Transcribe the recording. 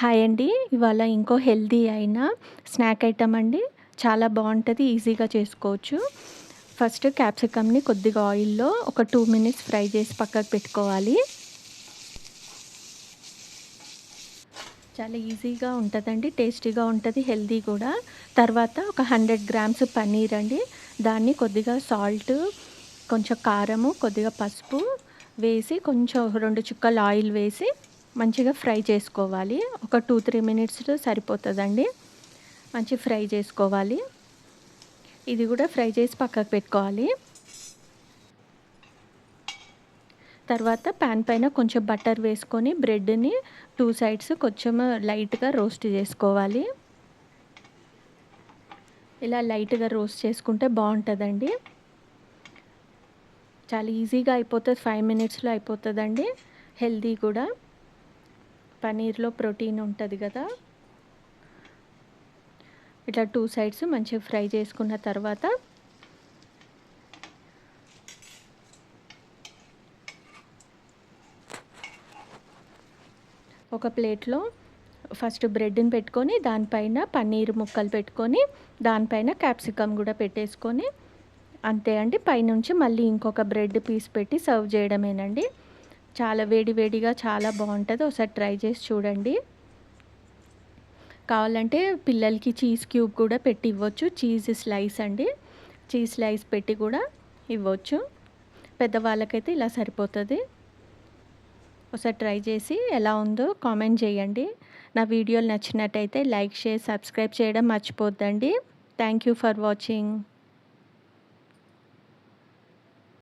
Hi అండి. ఇవాళ ఇంకో హెల్దీ అయిన స్నాక్ ఐటమ్ అండి. చాలా బాగుంటుంది ఈజీగా చేసుకోవచ్చు. ఫస్ట్ క్యాప్సికమ్ని కొద్దిగా ఆయిల్లో ఒక టూ మినిట్స్ ఫ్రై చేసి పక్కకు పెట్టుకోవాలి. చాలా ఈజీగా ఉంటుందండి టేస్టీగా ఉంటుంది హెల్దీ కూడా. తర్వాత ఒక హండ్రెడ్ గ్రామ్స్ పన్నీర్ అండి. దాన్ని కొద్దిగా సాల్ట్ కొంచెం కారము కొద్దిగా పసుపు వేసి కొంచెం రెండు చుక్కలు ఆయిల్ వేసి మంచిగా ఫ్రై చేసుకోవాలి. ఒక టూ త్రీ మినిట్స్ సరిపోతుందండి. మంచి ఫ్రై చేసుకోవాలి. ఇది కూడా ఫ్రై చేసి పక్కకు పెట్టుకోవాలి. తర్వాత ప్యాన్ పైన కొంచెం బటర్ వేసుకొని బ్రెడ్ని టూ సైడ్స్ కొంచెం లైట్గా రోస్ట్ చేసుకోవాలి. ఇలా లైట్గా రోస్ట్ చేసుకుంటే బాగుంటుందండి. చాలా ఈజీగా అయిపోతుంది. ఫైవ్ మినిట్స్లో అయిపోతుందండి. హెల్దీ కూడా. పనీర్లో ప్రోటీన్ ఉంటుంది కదా? ఇట్లా టూ సైడ్స్ మంచిగా ఫ్రై చేసుకున్న తర్వాత ఒక ప్లేట్లో ఫస్ట్ బ్రెడ్ని పెట్టుకొని దానిపైన పన్నీర్ ముక్కలు పెట్టుకొని దానిపైన క్యాప్సికమ్ కూడా పెట్టేసుకొని అంతే అండి. పైనుంచి మళ్ళీ ఇంకొక బ్రెడ్ పీస్ పెట్టి సర్వ్ చేయడమేనండి. చాలా వేడి వేడిగా చాలా బాగుంటుంది. ఒకసారి ట్రై చేసి చూడండి. కావాలంటే పిల్లలకి చీజ్ క్యూబ్ కూడా పెట్టి ఇవ్వచ్చు. చీజ్ స్లైస్ అండి. చీజ్ స్లైస్ పెట్టి కూడా ఇవ్వచ్చు. పెద్దవాళ్ళకైతే ఇలా సరిపోతుంది. ఒకసారి ట్రై చేసి ఎలా ఉందో కామెంట్ చేయండి. నా వీడియోలు నచ్చినట్టయితే లైక్ షేర్ సబ్స్క్రైబ్ చేయడం మర్చిపోద్దండి. Thank you for watching.